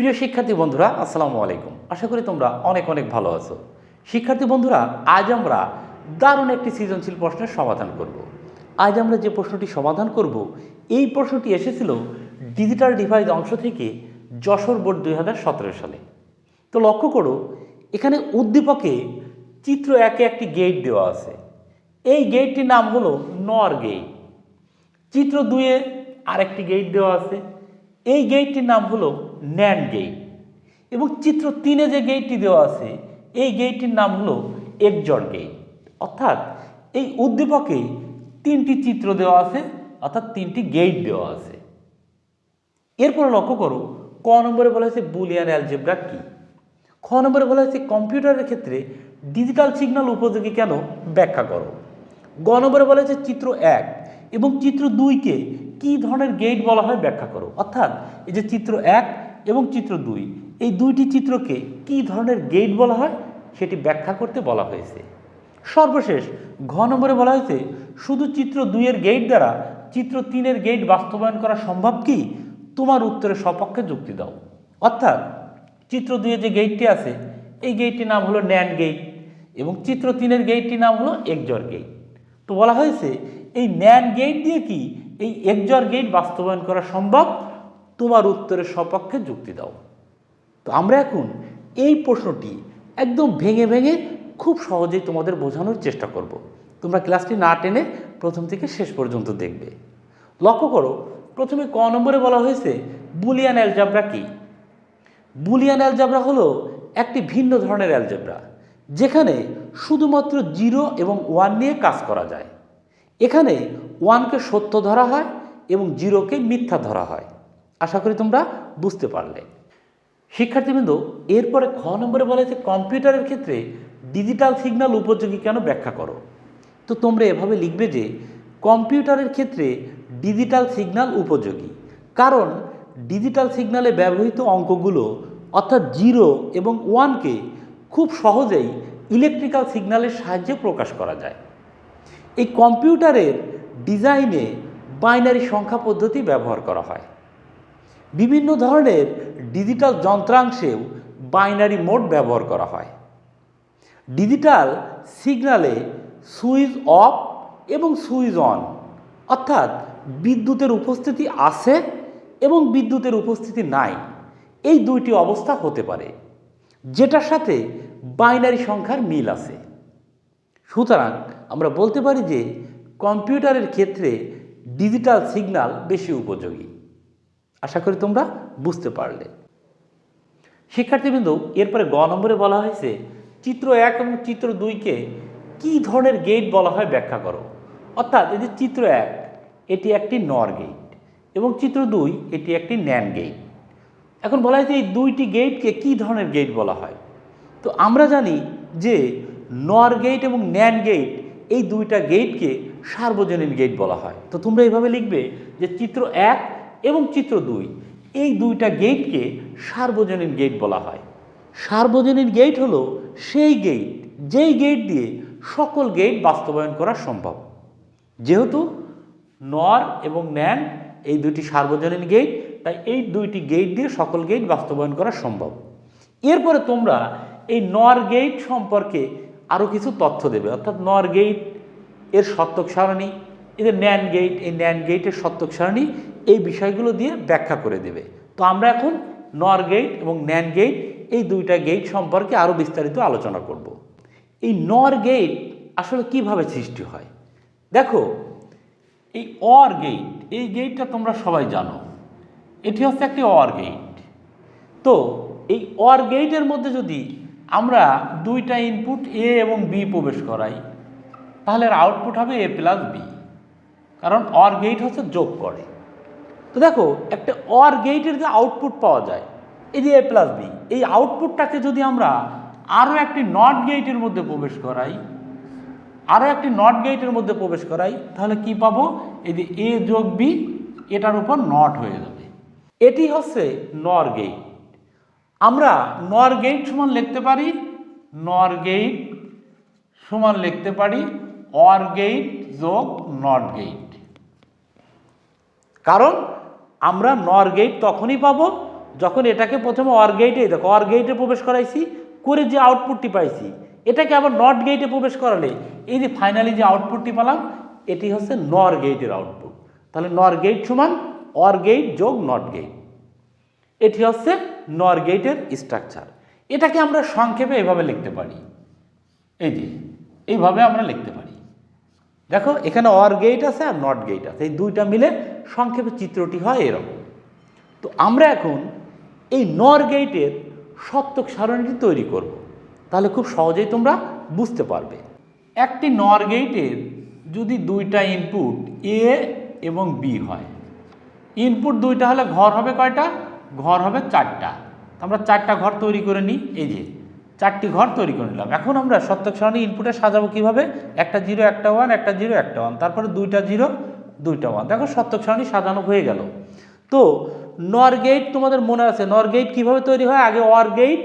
প্রিয় শিক্ষার্থী বন্ধুরা, আসসালামু আলাইকুম। আশা করি তোমরা অনেক অনেক ভালো আছো। শিক্ষার্থী বন্ধুরা, আজ আমরা দারুণ একটি সৃজনশীল প্রশ্নের সমাধান করব। আজ আমরা যে প্রশ্নটি সমাধান করব, এই প্রশ্নটি এসেছিল ডিজিটাল ডিভাইস অংশ থেকে যশোর বোর্ড দু হাজার সতেরো সালে। তো লক্ষ্য করো, এখানে উদ্দীপকে চিত্র একে একটি গেট দেওয়া আছে। এই গেটটির নাম হলো নর গেট চিত্র দুয়ে আরেকটি গেট দেওয়া আছে। এই গেটটির নাম হলো ন্যান গেট এবং চিত্র তিনে যে গেটটি দেওয়া আছে, এই গেটটির নাম হলো একজর গেট অর্থাৎ এই উদ্দীপকে তিনটি চিত্র দেওয়া আছে, অর্থাৎ তিনটি গেট দেওয়া আছে। এরপরে লক্ষ্য করো, ক নম্বরে বলা হয়েছে বুলিয়ান অ্যালজেব্রা কি? খ নম্বরে বলা হয়েছে কম্পিউটারের ক্ষেত্রে ডিজিটাল সিগন্যাল উপযোগী কেন ব্যাখ্যা করো। গ নম্বরে বলা হয়েছে চিত্র এক এবং চিত্র দুইকে কি ধরনের গেট বলা হয় ব্যাখ্যা করো। অর্থাৎ এই যে চিত্র এক এবং চিত্র দুই। এই দুইটি চিত্রকে কি ধরনের গেট বলা হয় সেটি ব্যাখ্যা করতে বলা হয়েছে। সর্বশেষ ঘ নম্বরে বলা হয়েছে, শুধু চিত্র দুইয়ের গেট দ্বারা চিত্র তিনের গেট বাস্তবায়ন করা সম্ভব কি? তোমার উত্তরের সপক্ষে যুক্তি দাও। অর্থাৎ চিত্র দুইয়ে যে গেটটি আছে, এই গেটটির নাম হলো ন্যান গেট এবং চিত্র তিনের গেটটির নাম হলো একজর গেট তো বলা হয়েছে, এই ন্যান গেট দিয়ে কি এই একজর গেট বাস্তবায়ন করা সম্ভব? তোমার উত্তরের সপক্ষে যুক্তি দাও। তো আমরা এখন এই প্রশ্নটি একদম ভেঙে ভেঙে খুব সহজেই তোমাদের বোঝানোর চেষ্টা করব। তোমরা ক্লাসটি না টেনে প্রথম থেকে শেষ পর্যন্ত দেখবে। লক্ষ্য করো, প্রথমে ক নম্বরে বলা হয়েছে, বুলিয়ান অ্যালজাবরা কি? বুলিয়ান অ্যালজাবরা হলো একটি ভিন্ন ধরনের অ্যালজাবরা, যেখানে শুধুমাত্র জিরো এবং ওয়ান নিয়ে কাজ করা যায়। এখানে ওয়ানকে সত্য ধরা হয় এবং জিরোকে মিথ্যা ধরা হয়। আশা করি তোমরা বুঝতে পারলে। শিক্ষার্থীবৃন্দ, এরপরে খ নম্বরে বলা হয়েছে, কম্পিউটারের ক্ষেত্রে ডিজিটাল সিগন্যাল উপযোগী কেন ব্যাখ্যা করো? তো তোমরা এভাবে লিখবে যে, কম্পিউটারের ক্ষেত্রে ডিজিটাল সিগন্যাল উপযোগী। কারণ ডিজিটাল সিগন্যালে ব্যবহৃত অঙ্কগুলো, অর্থাৎ জিরো এবং ওয়ানকে খুব সহজেই ইলেকট্রিক্যাল সিগন্যালের সাহায্যে প্রকাশ করা যায়। এই কম্পিউটারের ডিজাইনে বাইনারি সংখ্যা পদ্ধতি ব্যবহার করা হয়। বিভিন্ন ধরনের ডিজিটাল যন্ত্রাংশেও বাইনারি মোড ব্যবহার করা হয়। ডিজিটাল সিগনালে সুইচ অফ এবং সুইচ অন, অর্থাৎ বিদ্যুতের উপস্থিতি আছে এবং বিদ্যুতের উপস্থিতি নাই। এই দুইটি অবস্থা হতে পারে, যেটার সাথে বাইনারি সংখ্যার মিল আছে। সুতরাং আমরা বলতে পারি যে কম্পিউটারের ক্ষেত্রে ডিজিটাল সিগনাল বেশি উপযোগী। আশা করি তোমরা বুঝতে পারলে। শিক্ষার্থীবৃন্দ, এরপরে গ নম্বরে বলা হয়েছে, চিত্র এক এবং চিত্র দুইকে কি ধরনের গেট বলা হয় ব্যাখ্যা করো। অর্থাৎ এই যে চিত্র এক, এটি একটি নর গেট এবং চিত্র দুই, এটি একটি ন্যান গেট এখন বলা হয়েছে এই দুইটি গেটকে কি ধরনের গেট বলা হয়। তো আমরা জানি যে নর গেট এবং ন্যান গেট এই দুইটা গেটকে সার্বজনীন গেট বলা হয়। তো তোমরা এইভাবে লিখবে যে চিত্র এক এবং চিত্র দুই। এই দুইটা গেটকে সার্বজনীন গেট বলা হয়। সার্বজনীন গেট হলো সেই গেট, যেই গেট দিয়ে সকল গেট বাস্তবায়ন করা সম্ভব। যেহেতু নর এবং ন্যান এই দুটি সার্বজনীন গেট, তাই এই দুইটি গেট দিয়ে সকল গেট বাস্তবায়ন করা সম্ভব। এরপরে তোমরা এই নর গেট সম্পর্কে আরও কিছু তথ্য দেবে। অর্থাৎ নর গেটের সত্যক সারণী এদের ন্যান গেট এই ন্যান গেটের সত্যক সারণী, এই বিষয়গুলো দিয়ে ব্যাখ্যা করে দেবে। তো আমরা এখন নর গেট এবং ন্যান গেট এই দুইটা গেট সম্পর্কে আরও বিস্তারিত আলোচনা করব। এই নর গেট আসলে কীভাবে সৃষ্টি হয়? দেখো, এই অর গেট এই গেটটা তোমরা সবাই জানো। এটি হচ্ছে একটি অর গেট তো এই অর গেটের মধ্যে যদি আমরা দুইটা ইনপুট এ এবং বি প্রবেশ করাই, তাহলে আউটপুট হবে এ প্লাস বি কারণ অর গেট হচ্ছে যোগ করে। তো দেখো, একটা অর গেটের যে আউটপুট পাওয়া যায়, এই যে এ প্লাস বি এই আউটপুটটাকে যদি আমরা আরও একটি নট গেটের মধ্যে প্রবেশ করাই আরও একটি নট গেটের মধ্যে প্রবেশ করাই, তাহলে কি পাবো? এই যে এ যোগ বি এটার উপর নট হয়ে যাবে। এটি হচ্ছে নর গেট আমরা নর গেট সমান লিখতে পারি নর গেট সমান লিখতে পারি অর গেট যোগ নট গেট কারণ আমরা নর গেট তখনই পাবো যখন এটাকে প্রথমে অর দেখো অর গেটে প্রবেশ করাইছি, করে যে আউটপুটটি পাইছি, এটাকে আবার নট গেটে প্রবেশ করালে, এই যে ফাইনালি যে আউটপুটটি পেলাম, এটি হচ্ছে নর গেটের আউটপুট তাহলে নর গেট সমান অর যোগ নট গেট এটি হচ্ছে নর গেটের স্ট্রাকচার এটাকে আমরা সংক্ষেপে এভাবে লিখতে পারি। এই যে, এইভাবে আমরা লিখতে পারি। দেখো, এখানে অর গেট আছে আর নট গেট আছে। এই দুইটা মিলে সংক্ষেপে চিত্রটি হয় এরকম। তো আমরা এখন এই নর গেটের সত্যক সারণীটি তৈরি করব। তাহলে খুব সহজেই তোমরা বুঝতে পারবে। একটি নর গেটের যদি দুইটা ইনপুট এ এবং বি হয় ইনপুট দুইটা হলে ঘর হবে কয়টা? ঘর হবে চারটা। আমরা চারটা ঘর তৈরি করে নিই। এই যে চারটি ঘর তৈরি করে নিলাম। এখন আমরা সত্যক সারণী ইনপুটে সাজাবো কীভাবে? একটা জিরো একটা ওয়ান একটা জিরো একটা ওয়ান তারপরে দুইটা জিরো দুইটা ওয়ান দেখো সত্যক সারণী সাজানো হয়ে গেল। তো নর গেট তোমাদের মনে আছে? নর গেট কীভাবে তৈরি হয়? আগে অর গেট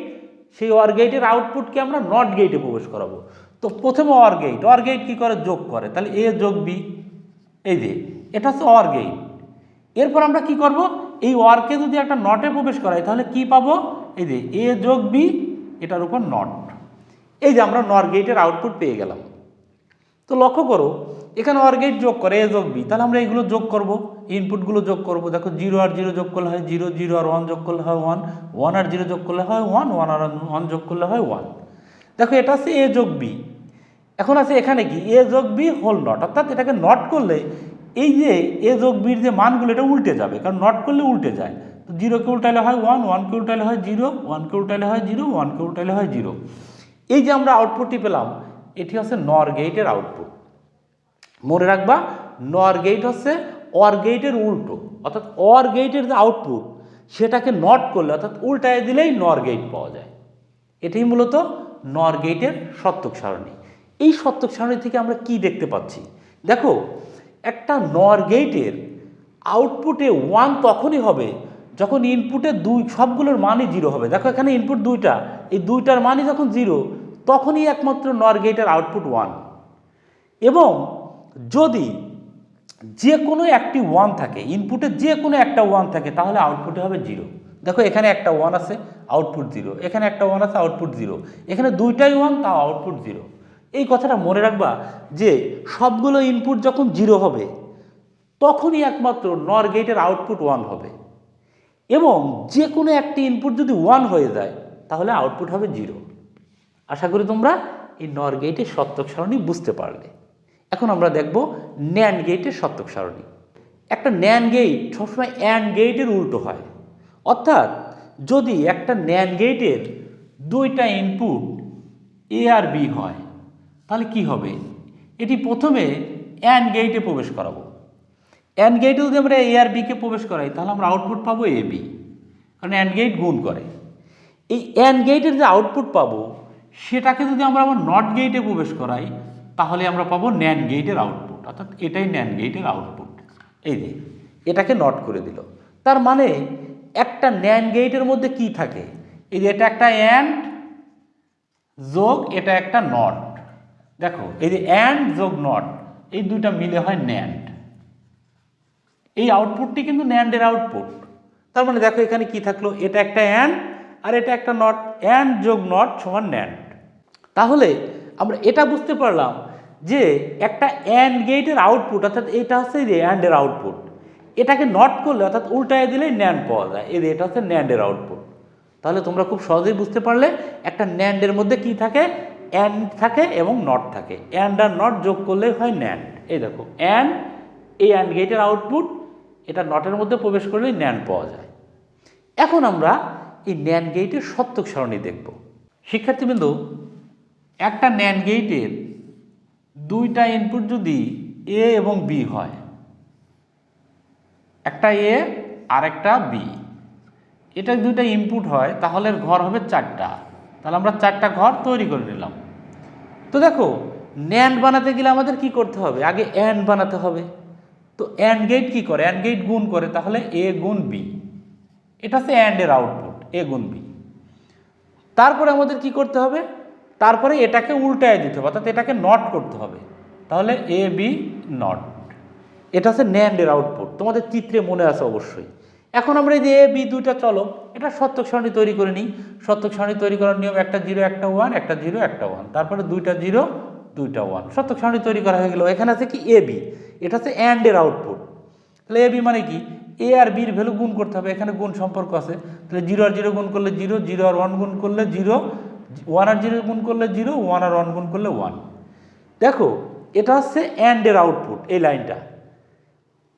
সেই অর গেটের আউটপুটকে আমরা নট গেটে প্রবেশ করাবো। তো প্রথমে অর গেট অর গেট কী করে? যোগ করে। তাহলে এ যোগ বি এই যে, এটা হচ্ছে অর গেট এরপর আমরা কি করব? এই ওয়ারকে যদি একটা নটে প্রবেশ করাই, তাহলে কি পাবো? এই যে এ যোগ বি এটার উপর নট এই যে আমরা নর গেটের আউটপুট পেয়ে গেলাম। তো লক্ষ্য করো, এখানে অর গেট যোগ করে এ যোগ বি তাহলে আমরা এগুলো যোগ করব ইনপুটগুলো যোগ করব। দেখো জিরো আর জিরো যোগ করলে হয় জিরো জিরো আর ওয়ান যোগ করলে হয় ওয়ান ওয়ান আর জিরো যোগ করলে হয় ওয়ান ওয়ান আর ওয়ান যোগ করলে হয় ওয়ান দেখো এটা হচ্ছে এ যোগ বি এখন আছে এখানে কি? এ যোগ বি হোল নট অর্থাৎ এটাকে নট করলে এই যে এ যোগ বির যে মানগুলো, এটা উল্টে যাবে। কারণ নট করলে উল্টে যায়। তো জিরোকে উল্টাইলে হয় ওয়ান ওয়ান ওয়ানকে উল্টাইলে হয় জিরো, ওয়ান ওয়ানকে উল্টাইলে হয় জিরো, ওয়ান ওয়ানকে উল্টাইলে হয় জিরো। এই যে আমরা আউটপুটটি পেলাম, এটি হচ্ছে নর গেটের আউটপুট মনে রাখবা নর গেট হচ্ছে অর গেটের উল্টো। অর্থাৎ অর গেটের যে আউটপুট সেটাকে নট করলে, অর্থাৎ উল্টায় দিলেই নর গেট পাওয়া যায়। এটাই মূলত নর গেটের সত্যক সারণী। এই সত্যক সারণী থেকে আমরা কি দেখতে পাচ্ছি? দেখো, একটা নর গেটের আউটপুটে ওয়ান তখনই হবে যখন ইনপুটে দুই, সবগুলোর মানই জিরো হবে। দেখো এখানে ইনপুট দুইটা। এই দুইটার মানই যখন জিরো তখনই একমাত্র নর গেটের আউটপুট ওয়ান এবং যদি যে কোনো একটি ওয়ান থাকে ইনপুটে যে কোনো একটা ওয়ান থাকে, তাহলে আউটপুটে হবে জিরো দেখো এখানে একটা ওয়ান আছে আউটপুট জিরো এখানে একটা ওয়ান আছে আউটপুট জিরো এখানে দুইটাই ওয়ান তাও আউটপুট জিরো এই কথাটা মনে রাখবা যে সবগুলো ইনপুট যখন জিরো হবে, তখনই একমাত্র নর গেটের আউটপুট ওয়ান হবে। এবং যে কোনো একটি ইনপুট যদি ওয়ান হয়ে যায়, তাহলে আউটপুট হবে জিরো আশা করি তোমরা এই নর গেটের সত্যক সারণী বুঝতে পারলে। এখন আমরা দেখব ন্যান গেটের সত্যক সারণী। একটা ন্যান গেট সবসময় অ্যান্ড গেটের উল্টো হয়। অর্থাৎ যদি একটা ন্যান গেটের দুইটা ইনপুট এ আর বি হয়, তাহলে কি হবে? এটি প্রথমে অ্যান্ড গেটে প্রবেশ করাবো। অ্যান্ড গেটে যদি আমরা এ আর বিকে প্রবেশ করাই, তাহলে আমরা আউটপুট পাবো এ বি কারণ অ্যান্ড গেট গুণ করে। এই অ্যান্ড গেটের যে আউটপুট পাবো, সেটাকে যদি আমরা আবার নট গেটে প্রবেশ করাই, তাহলে আমরা পাবো ন্যান গেটের আউটপুট অর্থাৎ এটাই ন্যান গেটের আউটপুট এই যে, এটাকে নট করে দিল। তার মানে একটা ন্যান গেটের মধ্যে কি থাকে? এই যে এটা একটা অ্যান্ড যোগ এটা একটা নট দেখো, এই যে অ্যান্ড যোগ নট এই দুইটা মিলে হয় ন্যান্ড এই আউটপুটটি কিন্তু ন্যান্ডের আউটপুট তার মানে দেখো এখানে কি থাকল? এটা একটা অ্যান্ড আর এটা একটা নট অ্যান্ড যোগ নট সমান ন্যান্ড তাহলে আমরা এটা বুঝতে পারলাম যে একটা অ্যান্ড গেটের আউটপুট অর্থাৎ এটা হচ্ছে যে অ্যান্ডের আউটপুট এটাকে নট করলে, অর্থাৎ উল্টায় দিলেই ন্যান্ড পাওয়া যায়। যে এটা হচ্ছে ন্যান্ডের আউটপুট তাহলে তোমরা খুব সহজেই বুঝতে পারলে একটা ন্যান্ডের মধ্যে কি থাকে? অ্যান্ড থাকে এবং নট থাকে। অ্যান্ড আর নট যোগ করলেই হয় ন্যান্ড এই দেখো অ্যান্ড এই অ্যান্ড গেটের আউটপুট এটা নটের মধ্যে প্রবেশ করলেই ন্যান্ড পাওয়া যায়। এখন আমরা এই ন্যান গেইটের সত্যক সারণী দেখব। শিক্ষার্থীবৃন্দ, একটা ন্যান গেইটের দুইটা ইনপুট যদি এ এবং বি হয়, একটা এ আর একটা বি এটা দুইটা ইনপুট হয়, তাহলে ঘর হবে চারটা। তাহলে আমরা চারটা ঘর তৈরি করে নিলাম। তো দেখো ন্যান্ড বানাতে গেলে আমাদের কি করতে হবে? আগে অ্যান্ড বানাতে হবে। তো অ্যান্ড গেট কী করে? অ্যান্ড গেট গুণ করে তাহলে এ গুণ বি এটা হচ্ছে অ্যান্ডের আউটপুট এ গুণ বি তারপরে আমাদের কি করতে হবে? তারপরে এটাকে উল্টায় দিতে হবে, অর্থাৎ এটাকে নট করতে হবে। তাহলে এ বি নট এটা হচ্ছে ন্যান্ডের আউটপুট তোমাদের চিত্রে মনে আছে অবশ্যই। এখন আমরা এই যে এ বি দুইটা চলো এটা সত্যক সারণী তৈরি করে নিই। সত্যক সারণী তৈরি করার নিয়ম একটা জিরো একটা ওয়ান একটা জিরো একটা ওয়ান তারপরে দুইটা জিরো দুইটা ওয়ান সত্যক সারণী তৈরি করা হয়ে গেল। এখানে আছে কি? এ বি এটা হচ্ছে অ্যান্ডের আউটপুট তাহলে এ বি মানে কি? এ আর বির ভ্যালু গুণ করতে হবে। এখানে গুণ সম্পর্ক আছে। তাহলে জিরো আর জিরো গুণ করলে জিরো জিরো আর ওয়ান গুণ করলে জিরো ওয়ান আর জিরো গুণ করলে জিরো ওয়ান আর ওয়ান গুণ করলে ওয়ান দেখো, এটা হচ্ছে অ্যান্ডের আউটপুট এই লাইনটা।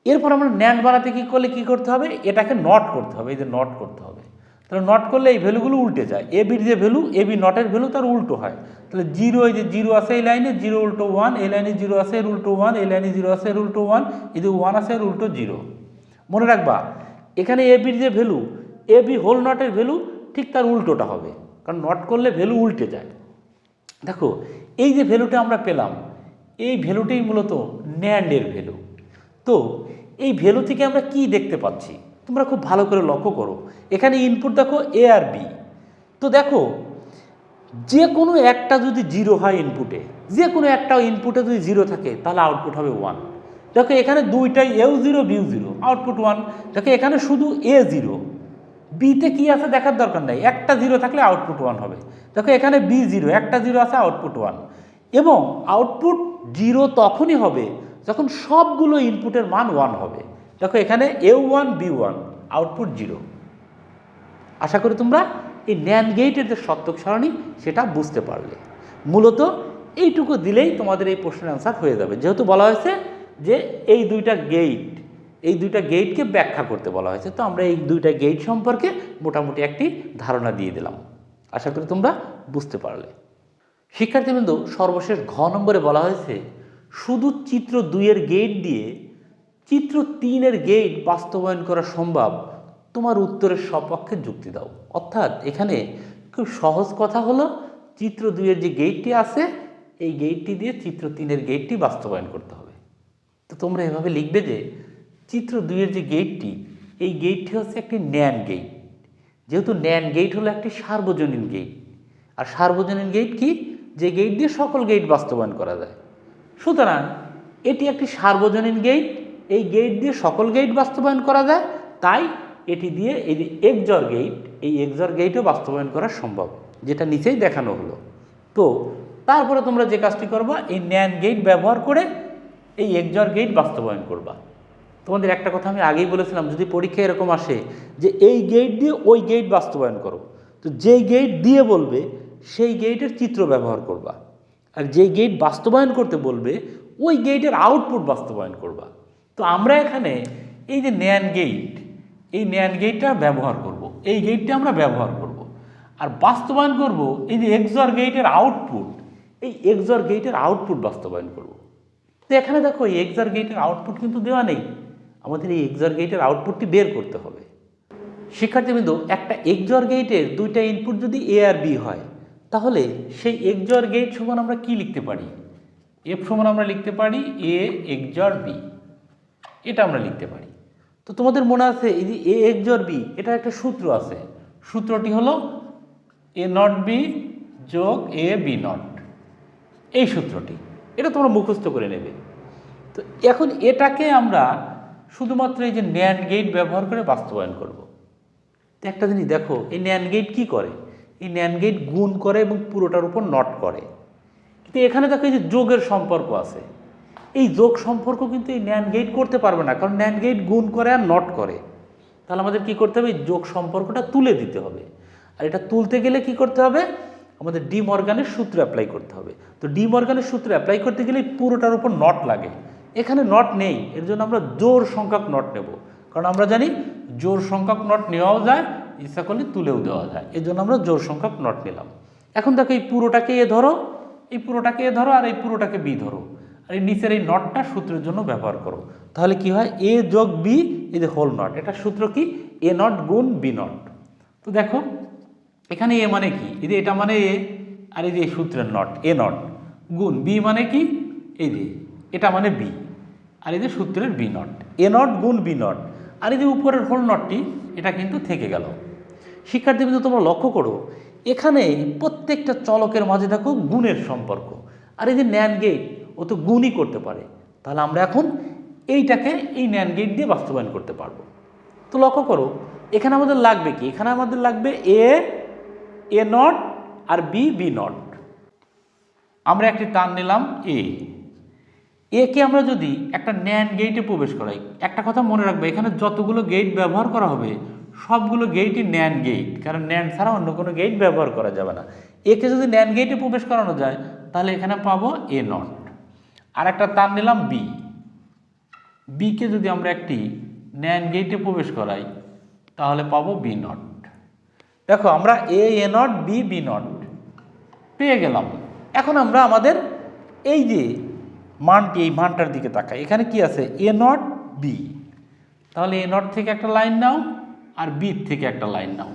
এরপর আমরা ন্যান্ড বানাতে কী করলে কী করতে হবে? এটাকে নট করতে হবে। এই যে নট করতে হবে। তাহলে নট করলে এই ভ্যালুগুলো উল্টে যায়। এ বির যে ভ্যালু এ বি নটের ভ্যালু তার উল্টো হয়। তাহলে জিরো এই যে জিরো আছে এই লাইনে জিরো উল্টো ওয়ান এই লাইনে জিরো আছে এর উল্টো ওয়ান এই লাইনে জিরো আছে এর উল্টো ওয়ান এই যে ওয়ান আছে এর উল্টো জিরো মনে রাখবা, এখানে এ বির যে ভ্যালু এ বি হোল নটের ভ্যালু ঠিক তার উল্টোটা হবে। কারণ নট করলে ভ্যালু উল্টে যায়। দেখো, এই যে ভ্যালুটা আমরা পেলাম, এই ভ্যালুটাই মূলত ন্যান্ডের ভ্যালু। তো, এই ভ্যালু থেকে আমরা কি দেখতে পাচ্ছি? তোমরা খুব ভালো করে লক্ষ্য করো। এখানে ইনপুট দেখো এ আর বি তো দেখো, যে কোনো একটা যদি জিরো হয় ইনপুটে যে কোনো একটা ইনপুটে যদি জিরো থাকে, তাহলে আউটপুট হবে ওয়ান দেখো, এখানে দুইটাই এও জিরো বিউ জিরো আউটপুট ওয়ান দেখো, এখানে শুধু এ জিরো বিতে কি আছে দেখার দরকার নেই। একটা জিরো থাকলে আউটপুট ওয়ান হবে। দেখো, এখানে বি জিরো একটা জিরো আছে আউটপুট ওয়ান এবং আউটপুট জিরো তখনই হবে যখন সবগুলো ইনপুটের মান ওয়ান হবে। দেখো এখানে A one B one output zero আশা করি তোমরা এই ন্যান গেটের যে সত্যক সারণী সেটা বুঝতে পারলে। মূলত এইটুকু দিলেই তোমাদের এই প্রশ্নের অ্যান্সার হয়ে যাবে। যেহেতু বলা হয়েছে যে এই দুইটা গেট এই দুইটা গেটকে ব্যাখ্যা করতে বলা হয়েছে, তো আমরা এই দুইটা গেট সম্পর্কে মোটামুটি একটি ধারণা দিয়ে দিলাম। আশা করি তোমরা বুঝতে পারলে। শিক্ষার্থীবৃন্দ, সর্বশেষ ঘ নম্বরে বলা হয়েছে, শুধু চিত্র দুইয়ের গেট দিয়ে চিত্র তিনের গেট বাস্তবায়ন করা সম্ভব, তোমার উত্তরের সপক্ষে যুক্তি দাও। অর্থাৎ এখানে খুব সহজ কথা হলো, চিত্র দুইয়ের যে গেটটি আছে, এই গেটটি দিয়ে চিত্র তিনের গেটটি বাস্তবায়ন করতে হবে। তো তোমরা এভাবে লিখবে যে, চিত্র দুইয়ের যে গেটটি এই গেটটি হচ্ছে একটি ন্যান গেট যেহেতু ন্যান গেট হলো একটি সার্বজনীন গেট আর সার্বজনীন গেট কি? যে গেট দিয়ে সকল গেট বাস্তবায়ন করা যায়। সুতরাং, এটি একটি সার্বজনীন গেট এই গেট দিয়ে সকল গেট বাস্তবায়ন করা যায়, তাই এটি দিয়ে এই যে এক্সর গেট এই এক্সর গেটও বাস্তবায়ন করা সম্ভব, যেটা নিচেই দেখানো হলো। তো তারপরে তোমরা যে কাজটি করবা, এই ন্যান গেট ব্যবহার করে এই এক্সর গেট বাস্তবায়ন করবা। তোমাদের একটা কথা আমি আগেই বলেছিলাম, যদি পরীক্ষা এরকম আসে যে এই গেট দিয়ে ওই গেট বাস্তবায়ন করো, তো যেই গেট দিয়ে বলবে, সেই গেটের চিত্র ব্যবহার করবা। আর যেই গেট বাস্তবায়ন করতে বলবে, ওই গেটের আউটপুট বাস্তবায়ন করবা। তো আমরা এখানে এই যে ন্যান গেট এই ন্যান গেটটা ব্যবহার করব। এই গেটটা আমরা ব্যবহার করব। আর বাস্তবায়ন করব এই যে এক্সর গেটের আউটপুট এই এক্সর গেটের আউটপুট বাস্তবায়ন করব। তো এখানে দেখো এই এক্সর গেটের আউটপুট কিন্তু দেওয়া নেই আমাদের এই এক্সর গেটের আউটপুটটি বের করতে হবে শিক্ষার্থীবৃন্দ, একটা এক্সর গেটের দুইটা ইনপুট যদি এ আর বি হয়, তাহলে সেই এক্সর গেট সমান আমরা কি লিখতে পারি এফ সমান আমরা লিখতে পারি এ এক্সর বি এটা আমরা লিখতে পারি। তো তোমাদের মনে আছে, এই যে এ এক্সর বি, এটা একটা সূত্র আছে। সূত্রটি হলো এ নট বি যোগ এ বি নট। এই সূত্রটি, এটা তোমরা মুখস্থ করে নেবে। তো এখন এটাকে আমরা শুধুমাত্র এই যে ন্যান্ড গেট ব্যবহার করে বাস্তবায়ন করব। তো একটা জিনিস দেখো, এই ন্যান্ড গেট কী করে? এই ন্যান্ড গেট গুণ করে এবং পুরোটার উপর নট করে। কিন্তু এখানে দেখো এই যে যোগের সম্পর্ক আছে। এই যোগ সম্পর্ক কিন্তু এই ন্যান গেট করতে পারবে না, কারণ ন্যান গেট গুণ করে আর নট করে। তাহলে আমাদের কি করতে হবে? যোগ সম্পর্কটা তুলে দিতে হবে। আর এটা তুলতে গেলে কি করতে হবে? আমাদের ডি মর্গানের সূত্র অ্যাপ্লাই করতে হবে। তো ডি মর্গানের সূত্র অ্যাপ্লাই করতে গেলে পুরোটার উপর নট লাগে। এখানে নট নেই, এর জন্য আমরা জোর সংখ্যক নট নেব। কারণ আমরা জানি জোর সংখ্যক নট নেওয়াও যায় ইচ্ছা করলে তুলেও দেওয়া যায়। এর জন্য আমরা জোর সংখ্যক নট নিলাম। এখন দেখো এই পুরোটাকে এ ধরো, এই পুরোটাকে এ ধরো আর এই পুরোটাকে বি ধরো। আর এই নিচের এই নটটা সূত্রের জন্য ব্যবহার করো। তাহলে কি হয়? এ যোগ বি এই যে হোল নট এটা সূত্র কি? এ নট গুণ বি নট তো দেখো, এখানে এ মানে কি? এই যে এটা মানে এ আর এই যে সূত্রের নট এ নট গুণ বি মানে কি? এই যে, এটা মানে বি আর এই যে সূত্রের বি নট এ নট গুণ বি নট আর এই যে উপরের হোল নটটি এটা কিন্তু থেকে গেল। শিক্ষার্থী কিন্তু তোমরা লক্ষ্য করো এখানে প্রত্যেকটা চলকের মাঝে দেখো গুণের সম্পর্ক, আর এই যে ন্যান গেট ও তো গুণই করতে পারে। তাহলে আমরা এখন এইটাকে এই ন্যান গেট দিয়ে বাস্তবায়ন করতে পারব। তো লক্ষ্য করো, এখানে আমাদের লাগবে কি? এখানে আমাদের লাগবে এ এ নট আর বি বি নট আমরা একটি টান নিলাম এ একে আমরা যদি একটা ন্যান গেটে প্রবেশ করাই, একটা কথা মনে রাখবে, এখানে যতগুলো গেট ব্যবহার করা হবে, সবগুলো গেটই ন্যান গেট কারণ ন্যান ছাড়া অন্য কোনো গেট ব্যবহার করা যাবে না। একে যদি ন্যান গেটে প্রবেশ করানো যায়, তাহলে এখানে পাবো এ নট আর একটা তার নিলাম বি বিকে যদি আমরা একটি ন্যান গেটে প্রবেশ করাই, তাহলে পাবো বি নট দেখো, আমরা A A NOT B B NOT পেয়ে গেলাম। এখন আমরা আমাদের এই যে মানটি, এই মানটার দিকে তাকাই। এখানে কি আছে? এ নট বি তাহলে এ নট থেকে একটা লাইন নাও, আর বি থেকে একটা লাইন নাও।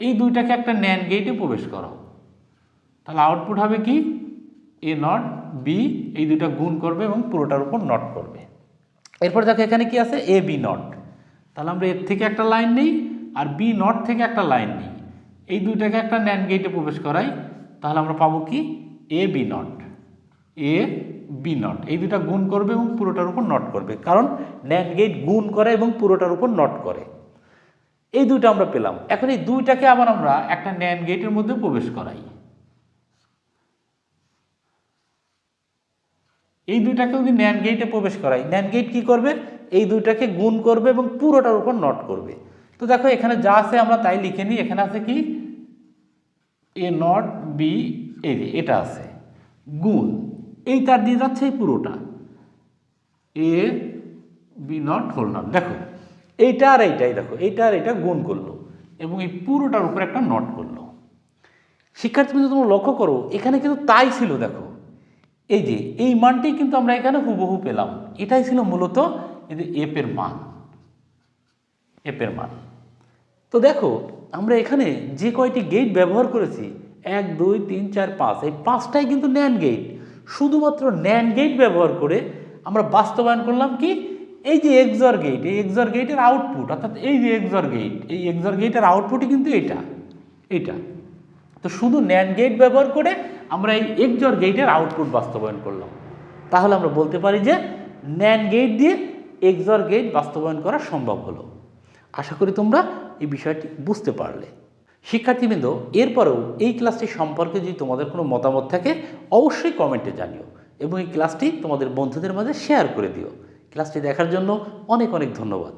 এই দুইটাকে একটা ন্যান গেটে প্রবেশ করো তাহলে আউটপুট হবে কি? এ নট বি এই দুইটা গুণ করবে এবং পুরোটার উপর নট করবে। এরপর দেখো এখানে কি আছে? এ বি নট তাহলে আমরা এর থেকে একটা লাইন নিই আর বি নট থেকে একটা লাইন নিই। এই দুইটাকে একটা ন্যান গেটে প্রবেশ করাই, তাহলে আমরা পাবো কি? A B NOT A B NOT এই দুটা গুণ করবে এবং পুরোটার উপর নট করবে। কারণ ন্যান গেট গুণ করে এবং পুরোটার উপর নট করে। এই দুইটা আমরা পেলাম। এখন এই দুইটাকে আবার আমরা একটা ন্যান গেটের মধ্যে প্রবেশ করাই। এই দুইটাকে যদি ন্যান গেটে প্রবেশ করাই ন্যান গেট কী করবে? এই দুইটাকে গুণ করবে এবং পুরোটার উপর নট করবে। তো দেখো, এখানে যা আছে আমরা তাই লিখে নিই। এখানে আছে কি? এ নট বি এ এটা আছে। গুণ। এই তার দিয়ে যাচ্ছে এই পুরোটা। A B NOT whole NOT দেখো, এইটা আর এইটাই, দেখো, এইটা আর এটা গুণ করল এবং এই পুরোটার উপর একটা নট করল। শিক্ষার্থী কিন্তু তোমরা লক্ষ্য করো, এখানে কিন্তু তাই ছিল, দেখো। এই যে, এই মানটি কিন্তু আমরা এখানে হুবহু পেলাম। এটাই ছিল মূলত এই যে এপের মান। এপের মান। তো দেখো, আমরা এখানে যে কয়টি গেট ব্যবহার করেছি, এক, দুই, তিন, চার, পাঁচ, এই পাঁচটাই কিন্তু ন্যান গেট শুধুমাত্র ন্যান গেট ব্যবহার করে আমরা বাস্তবায়ন করলাম কি? এই যে এক্সর গেট এই এক্সর গেটের আউটপুট অর্থাৎ এই যে এক্সর গেট এই এক্সর গেটের আউটপুটই কিন্তু এটা এটা। তো শুধু ন্যান গেট ব্যবহার করে আমরা এই এক্সর গেটের আউটপুট বাস্তবায়ন করলাম। তাহলে আমরা বলতে পারি যে ন্যান গেট দিয়ে এক্সর গেট বাস্তবায়ন করা সম্ভব হলো। আশা করি তোমরা এই বিষয়টি বুঝতে পারলে। শিক্ষার্থীবৃন্দ, এরপরেও এই ক্লাসটি সম্পর্কে যদি তোমাদের কোনো মতামত থাকে, অবশ্যই কমেন্টে জানিও এবং এই ক্লাসটি তোমাদের বন্ধুদের মাঝে শেয়ার করে দিও। ক্লাসটি দেখার জন্য অনেক অনেক ধন্যবাদ।